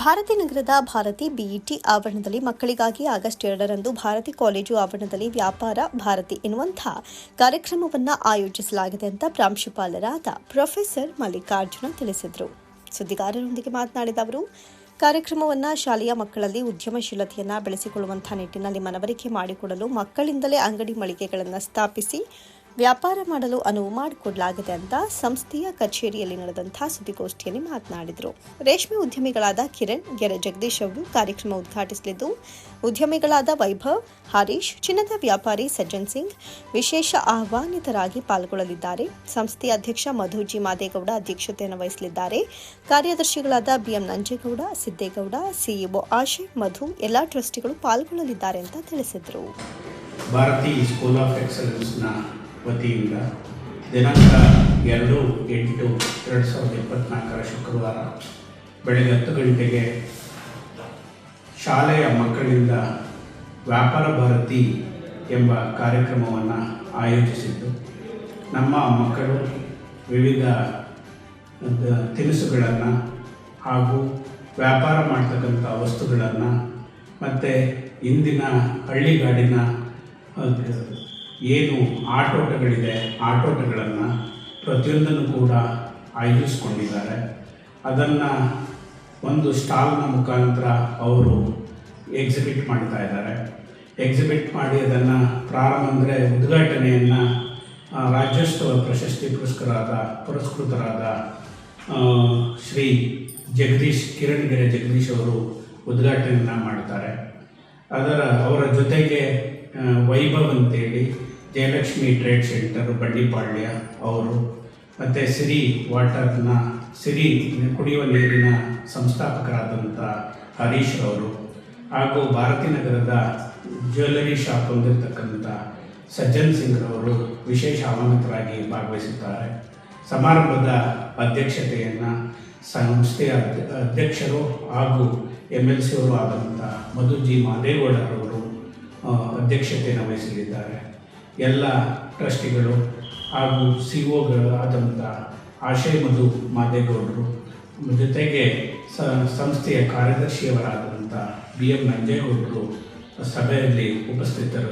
ಭಾರತಿ ನಗರದ ಭಾರತಿ ಬಿಇಟಿ ಆವರಣದಲ್ಲಿ ಮಕ್ಕಳಿಗಾಗಿ ಆಗಸ್ಟ್ ಎರಡರಂದು ಭಾರತಿ ಕಾಲೇಜು ಆವರಣದಲ್ಲಿ ವ್ಯಾಪಾರ ಭಾರತಿ ಎನ್ನುವಂತಹ ಕಾರ್ಯಕ್ರಮವನ್ನು ಆಯೋಜಿಸಲಾಗಿದೆ ಅಂತ ಪ್ರಾಂಶುಪಾಲರಾದ ಪ್ರೊಫೆಸರ್ ಮಲ್ಲಿಕಾರ್ಜುನ ತಿಳಿಸಿದರು. ಸುದ್ದಿಗಾರರೊಂದಿಗೆ ಮಾತನಾಡಿದ ಅವರು, ಕಾರ್ಯಕ್ರಮವನ್ನು ಶಾಲೆಯ ಮಕ್ಕಳಲ್ಲಿ ಉದ್ಯಮಶೀಲತೆಯನ್ನು ಬೆಳೆಸಿಕೊಳ್ಳುವಂತಹ ನಿಟ್ಟಿನಲ್ಲಿ ಮನವರಿಕೆ ಮಾಡಿಕೊಡಲು ಮಕ್ಕಳಿಂದಲೇ ಅಂಗಡಿ ಮಳಿಗೆಗಳನ್ನು ಸ್ಥಾಪಿಸಿ ವ್ಯಾಪಾರ ಮಾಡಲು ಅನುವು ಮಾಡಿಕೊಡಲಾಗಿದೆ ಅಂತ ಸಂಸ್ಥೆಯ ಕಚೇರಿಯಲ್ಲಿ ನಡೆದಂತಹ ಸುದ್ದಿಗೋಷ್ಠಿಯಲ್ಲಿ ಮಾತನಾಡಿದರು. ರೇಷ್ಮೆ ಉದ್ಯಮಿಗಳಾದ ಕಿರಣ್, ಗೆರೆ ಜಗದೀಶ್ ಅವರು ಕಾರ್ಯಕ್ರಮ ಉದ್ಘಾಟಿಸಲಿದ್ದು, ಉದ್ಯಮಿಗಳಾದ ವೈಭವ್, ಹರೀಶ್, ಚಿನ್ನದ ವ್ಯಾಪಾರಿ ಸಜ್ಜನ್ ಸಿಂಗ್ ವಿಶೇಷ ಆಹ್ವಾನಿತರಾಗಿ ಪಾಲ್ಗೊಳ್ಳಲಿದ್ದಾರೆ. ಸಂಸ್ಥೆಯ ಅಧ್ಯಕ್ಷ ಮಧುಜಿ ಮಾದೇಗೌಡ ಅಧ್ಯಕ್ಷತೆಯನ್ನು ವಹಿಸಲಿದ್ದಾರೆ. ಕಾರ್ಯದರ್ಶಿಗಳಾದ ಬಿಎಂ ನಂಜೇಗೌಡ, ಸಿದ್ದೇಗೌಡ, ಸಿಇಒ ಆಶಿಫ್ ಮಧು ಎಲ್ಲ ಟ್ರಸ್ಟಿಗಳು ಪಾಲ್ಗೊಳ್ಳಲಿದ್ದಾರೆ ಅಂತ ತಿಳಿಸಿದರು. ಭಾರತೀಯ ಸ್ಕೂಲ್ ಆಫ್ ಎಕ್ಸಲೆನ್ಸ್ನ ವತಿಯಿಂದ ದಿನಾಂಕ ಎರಡು ಎಂಟು ಎರಡು ಸಾವಿರದ ಇಪ್ಪತ್ತ್ನಾಲ್ಕರ ಶುಕ್ರವಾರ ಬೆಳಗ್ಗೆ ಹತ್ತು ಗಂಟೆಗೆ ಶಾಲೆಯ ಮಕ್ಕಳಿಂದ ವ್ಯಾಪಾರ ಭಾರತಿ ಎಂಬ ಕಾರ್ಯಕ್ರಮವನ್ನು ಆಯೋಜಿಸಿದ್ದು, ನಮ್ಮ ಮಕ್ಕಳು ವಿವಿಧ ತಿನಿಸುಗಳನ್ನು ಹಾಗೂ ವ್ಯಾಪಾರ ಮಾಡ್ತಕ್ಕಂಥ ವಸ್ತುಗಳನ್ನು ಮತ್ತು ಇಂದಿನ ಹಳ್ಳಿಗಾಡಿನ ಏನು ಆಟೋಟಗಳಿದೆ, ಆಟೋಟಗಳನ್ನು ಪ್ರತಿಯೊಂದನ್ನು ಕೂಡ ಆಯೋಜಿಸ್ಕೊಂಡಿದ್ದಾರೆ. ಅದನ್ನು ಒಂದು ಸ್ಟಾಲ್ನ ಮುಖಾಂತರ ಅವರು ಎಕ್ಸಿಬಿಟ್ ಮಾಡ್ತಾ ಇದ್ದಾರೆ. ಎಕ್ಸಿಬಿಟ್ ಮಾಡಿ ಅದನ್ನು ಪ್ರಾರಂಭ ಅಂದರೆ ಉದ್ಘಾಟನೆಯನ್ನು ರಾಜ್ಯೋತ್ಸವ ಪ್ರಶಸ್ತಿ ಪುರಸ್ಕರಾದ, ಪುರಸ್ಕೃತರಾದ ಶ್ರೀ ಜಗದೀಶ್, ಕಿರಣ್ಗೆರೆ ಜಗದೀಶ್ ಅವರು ಉದ್ಘಾಟನೆಯನ್ನು ಮಾಡ್ತಾರೆ ಅದರ ಅವರ ಜೊತೆಗೆ ವೈಭವ್ ಅಂತೇಳಿ ಜಯಲಕ್ಷ್ಮಿ ಟ್ರೇಡ್ ಸೆಂಟರ್, ಬಂಡಿಪಾಳ್ಯ ಅವರು, ಮತ್ತು ಸಿರಿ ವಾಟರ್ನ, ಸಿರಿ ಕುಡಿಯುವ ನೀರಿನ ಸಂಸ್ಥಾಪಕರಾದಂಥ ಹರೀಶ್ ಅವರು, ಹಾಗೂ ಭಾರತಿ ನಗರದ ಜ್ಯುವೆಲ್ಲರಿ ಶಾಪ್ ಹೊಂದಿರತಕ್ಕಂಥ ಸಜ್ಜನ್ ಸಿಂಗ್ರವರು ವಿಶೇಷ ಆಹ್ವಾನಿತರಾಗಿ ಭಾಗವಹಿಸುತ್ತಾರೆ. ಸಮಾರಂಭದ ಅಧ್ಯಕ್ಷತೆಯನ್ನು ಸಂಸ್ಥೆಯ ಅಧ್ಯ- ಅಧ್ಯಕ್ಷರು ಹಾಗೂ ಎಂ ಎಲ್ ಸಿ ಅವರು ಆದಂಥ ಮಧುಜಿ ಮಾದೇಗೌಡರವರು ಅಧ್ಯಕ್ಷತೆಯನ್ನು ವಹಿಸಲಿದ್ದಾರೆ. ಎಲ್ಲ ಟ್ರಸ್ಟಿಗಳು ಹಾಗೂ ಸಿ ಒಗಳು ಆದಂಥ ಆಶಯ ಮಧು ಮಾದೇಗೌಡರು, ಜೊತೆಗೆ ಸಂಸ್ಥೆಯ ಕಾರ್ಯದರ್ಶಿಯವರಾದಂಥ ಬಿ ಎಂ ನಂಜೇಗೌಡರು ಸಭೆಯಲ್ಲಿ ಉಪಸ್ಥಿತರು.